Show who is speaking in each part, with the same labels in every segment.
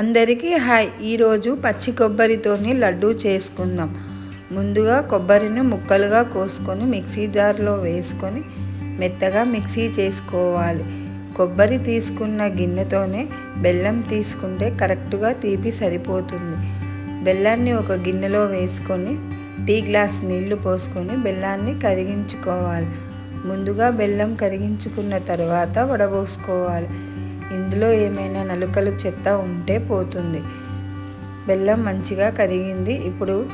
Speaker 1: అందరికీ హాయ్. ఈరోజు పచ్చి కొబ్బరితోని లడ్డు చేసుకుందాం. ముందుగా కొబ్బరిని ముక్కలుగా కోసుకొని మిక్సీ జార్లో వేసుకొని మెత్తగా మిక్సీ చేసుకోవాలి. కొబ్బరి తీసుకున్న గిన్నెతోనే బెల్లం తీసుకుంటే కరెక్ట్గా తీపి సరిపోతుంది. బెల్లాన్ని ఒక గిన్నెలో వేసుకొని టీ గ్లాస్ నీళ్ళు పోసుకొని బెల్లాన్ని కరిగించుకోవాలి. ముందుగా బెల్లం కరిగించుకున్న తర్వాత వడబోసుకోవాలి. ఇందులో ఏమైనా నలుకలు చెత్త ఉంటే పోతుంది. బెల్లం మంచిగా కరిగింది. ఇప్పుడు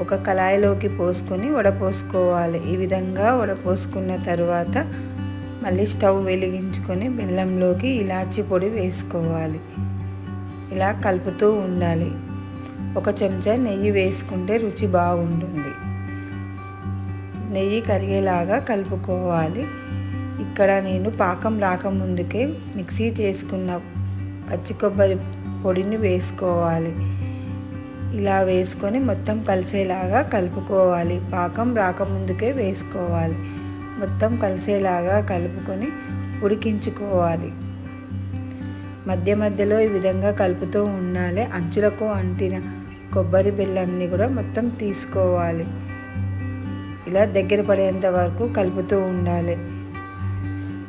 Speaker 1: ఒక కళాయిలోకి పోసుకొని వడపోసుకోవాలి ఈ విధంగా వడపోసుకున్న తర్వాత మళ్ళీ స్టవ్ వెలిగించుకొని బెల్లంలోకి ఇలాచి పొడి వేసుకోవాలి. ఇలా కలుపుతూ ఉండాలి. ఒక చెంచా నెయ్యి వేసుకుంటే రుచి బాగుంటుంది. నెయ్యి కరిగేలాగా కలుపుకోవాలి. ఇక్కడ నేను పాకం రాకముందుకే మిక్సీ చేసుకున్న పచ్చి కొబ్బరి పొడిని వేసుకోవాలి. ఇలా వేసుకొని మొత్తం కలిసేలాగా కలుపుకోవాలి. పాకం రాకముందుకే వేసుకోవాలి. మొత్తం కలిసేలాగా కలుపుకొని ఉడికించుకోవాలి. మధ్య మధ్యలో ఈ విధంగా కలుపుతూ ఉండాలి. అంచులకు అంటిన కొబ్బరి బెల్లాన్ని కూడా మొత్తం తీసుకోవాలి. ఇలా దగ్గర పడేంత వరకు కలుపుతూ ఉండాలి.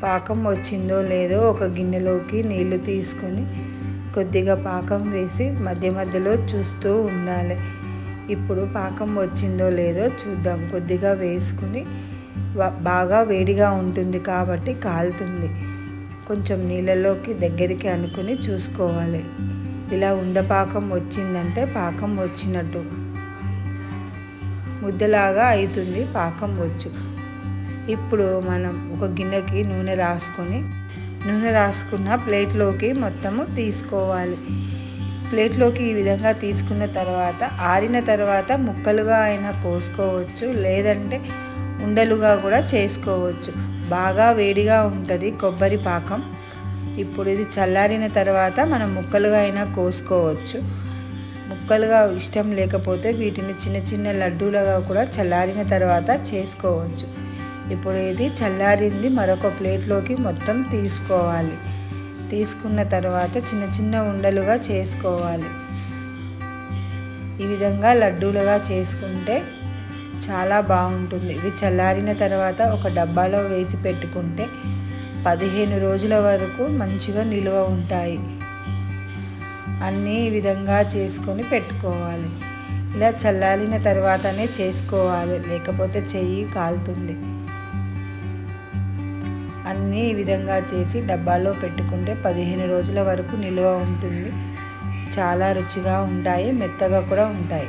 Speaker 1: పాకం వచ్చిందో లేదో ఒక గిన్నెలోకి నీళ్ళు తీసుకొని కొద్దిగా పాకం వేసి మధ్య మధ్యలో చూస్తూ ఉండాలి. ఇప్పుడు పాకం వచ్చిందో లేదో చూద్దాం. కొద్దిగా వేసుకుని బాగా వేడిగా ఉంటుంది కాబట్టి కాలుతుంది. కొంచెం నీళ్ళలోకి దగ్గరికి అనుకుని చూసుకోవాలి. ఇలా ఉండపాకం వచ్చిందంటే పాకం వచ్చినట్టు. ముద్దలాగా అవుతుంది పాకం వచ్చు. ఇప్పుడు మనం ఒక గిన్నెకి నూనె రాసుకొని నూనె రాసుకున్న ప్లేట్లోకి మొత్తము తీసుకోవాలి. ప్లేట్లోకి ఈ విధంగా తీసుకున్న తర్వాత ఆరిన తర్వాత ముక్కలుగా అయినా కోసుకోవచ్చు లేదంటే ఉండలుగా కూడా చేసుకోవచ్చు. బాగా వేడిగా ఉంటుంది కొబ్బరి పాకం. ఇప్పుడు ఇది చల్లారిన తర్వాత మనం ముక్కలుగా అయినా కోసుకోవచ్చు. ముక్కలుగా ఇష్టం లేకపోతే వీటిని చిన్న చిన్న లడ్డూలుగా కూడా చల్లారిన తర్వాత చేసుకోవచ్చు. ఇప్పుడు ఇది చల్లారింది. మరొక ప్లేట్లోకి మొత్తం తీసుకోవాలి. తీసుకున్న తర్వాత చిన్న చిన్న ఉండలుగా చేసుకోవాలి. ఈ విధంగా లడ్డూలుగా చేసుకుంటే చాలా బాగుంటుంది. ఇవి చల్లారిన తర్వాత ఒక డబ్బాలో వేసి పెట్టుకుంటే పదిహేను రోజుల వరకు మంచిగా నిల్వ ఉంటాయి. అన్నీ ఈ విధంగా చేసుకొని పెట్టుకోవాలి. ఇలా చల్లారిన తర్వాతనే చేసుకోవాలి. లేకపోతే చెయ్యి కాలుతుంది. అన్నీ ఈ విధంగా చేసి డబ్బాలో పెట్టుకుంటే పదిహేను రోజుల వరకు నిల్వ ఉంటుంది. చాలా రుచిగా ఉంటాయి మెత్తగా కూడా ఉంటాయి.